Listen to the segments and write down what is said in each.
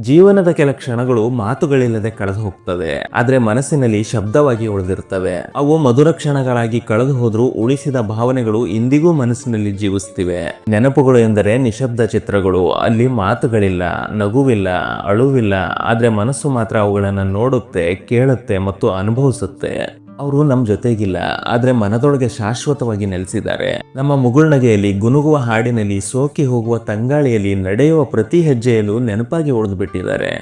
ಜೀವನದ ಕೆಲ ಕ್ಷಣಗಳು ಮಾತುಗಳಿಲ್ಲದೆ ಕಳೆದು ಹೋಗ್ತವೆ ಆದ್ರೆ ಮನಸ್ಸಿನಲ್ಲಿ ಶಬ್ದವಾಗಿ ಉಳಿದಿರ್ತವೆ. ಅವು ಮಧುರ ಕ್ಷಣಗಳಾಗಿ ಕಳೆದು ಹೋದ್ರೂ ಉಳಿಸಿದ ಭಾವನೆಗಳು ಇಂದಿಗೂ ಮನಸ್ಸಿನಲ್ಲಿ ಜೀವಿಸ್ತಿವೆ ನೆನಪುಗಳು ಎಂದರೆ ನಿಶಬ್ದ ಚಿತ್ರಗಳು. ಅಲ್ಲಿ ಮಾತುಗಳಿಲ್ಲ, ನಗುವಿಲ್ಲ, ಅಳುವಿಲ್ಲ. ಆದ್ರೆ ಮನಸ್ಸು ಮಾತ್ರ ಅವುಗಳನ್ನು ನೋಡುತ್ತೆ, ಕೇಳುತ್ತೆ ಮತ್ತು ಅನುಭವಿಸುತ್ತೆ. ಅವರು ನಮ್ಮ ಜೊತೆಗಿಲ್ಲ, ಆದರೆ ಮನದೊಳಗೆ ಶಾಶ್ವತವಾಗಿ ನೆಲೆಸಿದ್ದಾರೆ. ನಮ್ಮ ಮುಗುಳ್ನಗೆಯಲ್ಲಿ ಗುನುಗುವ ಹಾಡಿನಲ್ಲಿ ಸೋಕಿ ಹೋಗುವ ತಂಗಾಳಿಯಲ್ಲಿ ನಡೆಯುವ ಪ್ರತಿ ಹೆಜ್ಜೆಯಲ್ಲೂ ನೆನಪಾಗಿ ಉಳಿದು ಬಿಟ್ಟಿದ್ದಾರೆ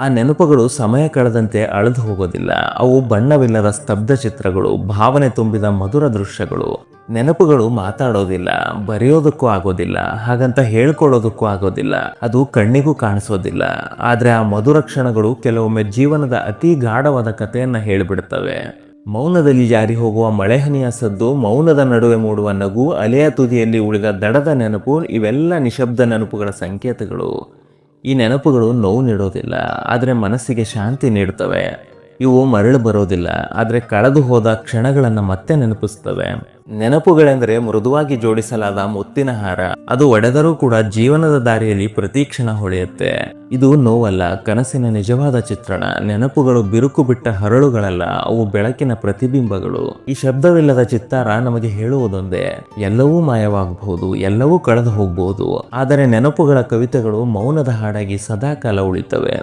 ಆ ನೆನಪುಗಳು ಸಮಯ ಕಳೆದಂತೆ ಅಳೆದು ಹೋಗೋದಿಲ್ಲ. ಅವು ಬಣ್ಣವಿಲ್ಲದ ಸ್ತಬ್ಧ ಚಿತ್ರಗಳು, ಭಾವನೆ ತುಂಬಿದ ಮಧುರ ದೃಶ್ಯಗಳು. ನೆನಪುಗಳು ಮಾತಾಡೋದಿಲ್ಲ, ಬರೆಯೋದಕ್ಕೂ ಆಗೋದಿಲ್ಲ, ಹಾಗಂತ ಹೇಳ್ಕೊಳ್ಳೋದಕ್ಕೂ ಆಗೋದಿಲ್ಲ. ಅದು ಕಣ್ಣಿಗೂ ಕಾಣಿಸೋದಿಲ್ಲ. ಆದರೆ ಆ ಮಧುರ ಕ್ಷಣಗಳು ಕೆಲವೊಮ್ಮೆ ಜೀವನದ ಅತಿ ಗಾಢವಾದ ಕಥೆಯನ್ನು ಹೇಳಿಬಿಡ್ತವೆ. ಮೌನದಲ್ಲಿ ಜಾರಿ ಹೋಗುವ ಮಳೆಹನಿಯ ಸದ್ದು, ಮೌನದ ನಡುವೆ ಮೂಡುವ ನಗು, ಅಲೆಯ ತುದಿಯಲ್ಲಿ ಉಳಿದ ದಡದ ನೆನಪು, ಇವೆಲ್ಲ ನಿಶಬ್ದ ನೆನಪುಗಳ ಸಂಕೇತಗಳು. ಈ ನೆನಪುಗಳು ನೋವು ನೀಡೋದಿಲ್ಲ, ಆದರೆ ಮನಸ್ಸಿಗೆ ಶಾಂತಿ ನೀಡುತ್ತವೆ ಇವು ಮರಳು ಬರೋದಿಲ್ಲ, ಆದರೆ ಕಳೆದು ಹೋದ ಕ್ಷಣಗಳನ್ನು ಮತ್ತೆ ನೆನಪಿಸ್ತವೆ ನೆನಪುಗಳೆಂದರೆ ಮೃದುವಾಗಿ ಜೋಡಿಸಲಾದ ಮುತ್ತಿನ ಹಾರ, ಅದು ಒಡೆದರೂ ಕೂಡ ಜೀವನದ ದಾರಿಯಲ್ಲಿ ಪ್ರತಿ ಕ್ಷಣ ಹೊಳೆಯುತ್ತೆ. ಇದು ನೋವಲ್ಲ, ಕನಸಿನ ನಿಜವಾದ ಚಿತ್ರಣ, ನೆನಪುಗಳು ಬಿರುಕು ಬಿಟ್ಟ ಹರಳುಗಳಲ್ಲ, ಅವು ಬೆಳಕಿನ ಪ್ರತಿಬಿಂಬಗಳು. ಈ ಶಬ್ದವಿಲ್ಲದ ಚಿತ್ತಾರ ನಮಗೆ ಹೇಳುವುದೊಂದೇ, ಎಲ್ಲವೂ ಮಾಯವಾಗಬಹುದು, ಎಲ್ಲವೂ ಕಳೆದು ಹೋಗಬಹುದು ಆದರೆ ನೆನಪುಗಳ ಕವಿತೆಗಳು ಮೌನದ ಹಾಡಾಗಿ ಸದಾಕಾಲ ಉಳಿತವೆ.